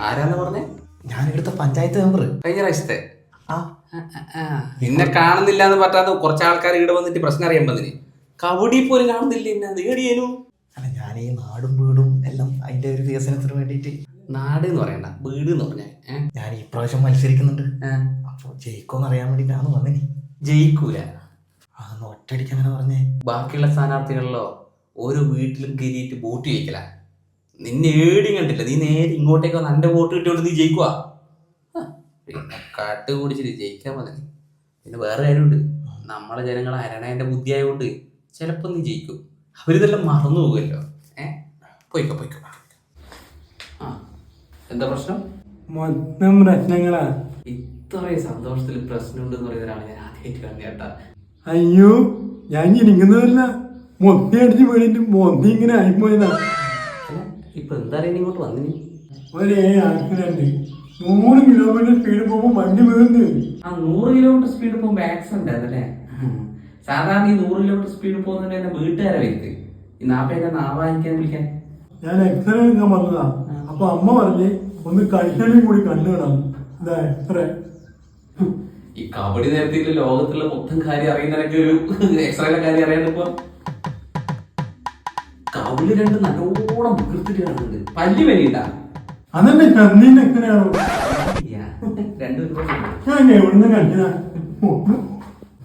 ആരാന്ന് പറഞ്ഞേ? ഞാൻ ഇവിടുത്തെ പഞ്ചായത്ത് മെമ്പർ കഴിഞ്ഞ പ്രാവശ്യത്തെ. ആ. നിന്നെ കാണുന്നില്ല എന്ന് പറ്റാത്ത കുറച്ച് ആൾക്കാർ ഇവിടെ വന്നിട്ട് പ്രശ്നം അറിയാൻ വന്നിന്. കബഡി പോലും കാണുന്നില്ല എന്നെ നേടിയേനു അല്ല ഞാൻ ഈ നാടും വീടും എല്ലാം അതിന്റെ ഒരു വികസനത്തിന് വേണ്ടിയിട്ട്. നാട് എന്ന് പറയണ്ട. വീട് എന്ന് പറഞ്ഞേ. ഞാൻ ഈ പ്രാവശ്യം മത്സരിക്കുന്നുണ്ട്. അപ്പൊ അപ്പോൾ ജയിക്കോന്ന് അറിയാൻ വേണ്ടിയിട്ടാണ് വന്നിനി. ജയിക്കൂല. അതൊന്ന് ഒറ്റയടിക്ക് അങ്ങനെ പറഞ്ഞേ. ബാക്കിയുള്ള സ്ഥാനാർത്ഥികളിലോ ഓരോ വീട്ടിലും കയറിയിട്ട് വോട്ട് ചെയ്യിക്കല നിന്നെ ഏടിയും കണ്ടില്ല നീ നേരെ ഇങ്ങോട്ടേക്ക് വന്ന് എന്റെ വോട്ട് കിട്ടിയോണ്ട് നീ ജയിക്കുവാ. ഹ, പിന്നെ കാട്ട് കുടിച്ചിട്ട് ജയിക്കാൻ മതി പിന്നെ വേറെ കാര്യമുണ്ട്. നമ്മളെ ജനങ്ങൾ അരണേന്റെ ബുദ്ധി ആയതുകൊണ്ട് ചിലപ്പോ നീ ജയിക്കും. അവരിതെല്ലാം മറന്നു പോകുമല്ലോ ഏ? പോയിക്കോ പോയിക്കോ ആ. എന്താ പ്രശ്നം? മൊത്തം പ്രശ്നങ്ങളാ. ഇത്രയും സന്തോഷത്തിൽ പ്രശ്നമുണ്ട് പറയുന്നതാണ് ഞാൻ ആദ്യമായിട്ട് കണ്ടേട്ടാ അയ്യോ ഞാൻ ഇരിക്കുന്നതല്ല മൊത്തി അടിച്ച് വീണിട്ട് മൊത്തി ഇങ്ങനെ ആയിപ്പോയതാ. അല്ല ഇപ്പൊ എന്താ അറിയാൻ ഇങ്ങോട്ട് വന്നിന്? ഒരേ ആക്സിഡന്റ് നൂറ് കിലോമീറ്റർ സ്പീഡ് പോകുമ്പോൾ വണ്ടി വീഴുന്നു ആ നൂറ് കിലോമീറ്റർ സ്പീഡ് പോകുമ്പോ ആക്സിഡന്റ് ആണല്ലേ? സാധാരണ ഈ നൂറ് കിലോമീറ്റർ സ്പീഡ് പോകുന്നതിന്റെ എന്നെ വീട്ടുകാരെ വരുത്ത്. ഈ നാപ്പേന്റെ നാവാനിക്കാൻ വിളിക്കാൻ. ഞാൻ എക്സ്റേ എടുക്കാൻ വന്നതാ. അപ്പൊ അമ്മ പറഞ്ഞ് ഒന്ന് കഴിച്ചാലും കൂടി കണ്ടുകിടാം ഇതാ എക്സ്റേ ഈ കബഡി നേരത്തെ ലോകത്തുള്ള മൊത്തം കാര്യം അറിയുന്നതിനൊക്കെ ഒരു എക്സ്റേയുടെ കാര്യം അറിയാണ്ടിപ്പോ കബഡി രണ്ട് നല്ലോണം വികൃത്തിട്ട് കാണുന്നുണ്ട് പല്ലി വലിയുണ്ടാ അതെന്നെ ചന്ദീന്റെ എക്സ്റേയാണോ രണ്ടു ഞാൻ എവിടുന്ന് കഴിച്ചതാ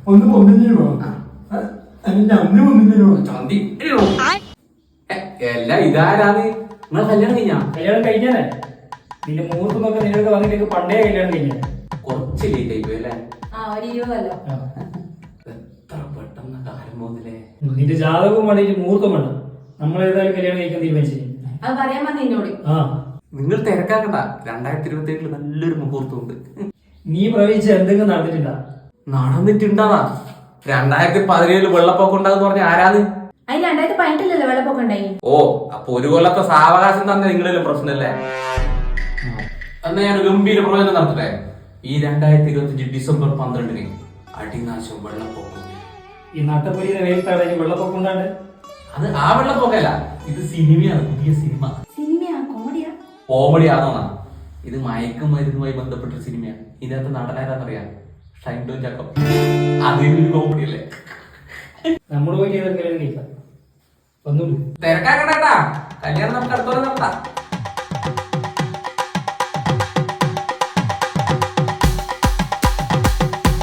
ഒന്ന് അന്ന് ചന്തി എല്ലാം ഇതാരാണ് നിങ്ങളെ കല്യാണം കഴിഞ്ഞാ? കല്യാണം കഴിഞ്ഞാലേ നിന്റെ മുഹൂർത്തമൊക്കെ നിനക്ക് വന്നിട്ട് പണ്ടേ കല്യാണം കഴിഞ്ഞ കുറച്ച് ലേറ്റ് ആയി പോയല്ലേ ആ ഒരു ഇരുപതല്ലോ. എത്ര പെട്ടെന്ന് കാലം പോകുന്നില്ലേ? നിന്റെ ജാതകവും വേണ്ടിയിട്ട് മുഹൂർത്തം വേണം. നമ്മൾ ഏതായാലും കല്യാണം കഴിക്കാൻ തീരുമാനിച്ചു അത് പറയാൻ വന്നു എന്നോട്. ആ. നിങ്ങൾ തിരക്കാക്കണ്ട. രണ്ടായിരത്തി ഇരുപത്തി ഏഴിൽ നല്ലൊരു മുഹൂർത്തമുണ്ട്. നീ പ്രവചിച്ച എന്തെങ്കിലും നടന്നിട്ടുണ്ടാ? നടന്നിട്ടുണ്ടാവാ. രണ്ടായിരത്തി പതിനേഴിൽ വെള്ളപ്പൊക്കം ഉണ്ടാകുന്ന പറഞ്ഞ ആരാന്ന് അതിന് രണ്ടായിരത്തി പതിനെട്ടില്ലല്ലോ വെള്ളപ്പൊക്കം ഉണ്ടായി? ഓ അപ്പൊ ഒരു കൊല്ലത്തെ സാവകാശം തന്നെ നിങ്ങളിലും പ്രശ്നമല്ലേ? എന്നാ ഞാൻ ഗംഭീര പ്രവചനം നടത്തട്ടെ? ഈ രണ്ടായിരത്തി ഇരുപത്തി ഡിസംബർ പന്ത്രണ്ടിന് അടിനാശം വെള്ളപ്പൊക്കം. ഈ നട്ടപ്പൊലിയുടെ വെയിലത്താണ് വെള്ളപ്പൊക്കം ഉണ്ടാണ്ട്? അത് ആ വെള്ളപ്പൊക്കല്ല ഇത് സിനിമയാണ് പുതിയ സിനിമ. സിനിമയാ? കോമഡിയാ? കോമഡിയാണോന്നാ ഇത് മയക്കുമരുന്നുമായി ബന്ധപ്പെട്ട സിനിമയാണ് ഇതിനകത്ത് നടനാരാന്നറിയാം? ഷൈൻ ടോൺ ചാക്കോ അതിലൊരു കോമഡി അല്ലേ നമ്മൾ പോയി ചെയ്ത കല്യാണം തിരക്കാക്കണ്ടാ കല്യാണം നമുക്ക് അടുത്തോളം നടത്താം.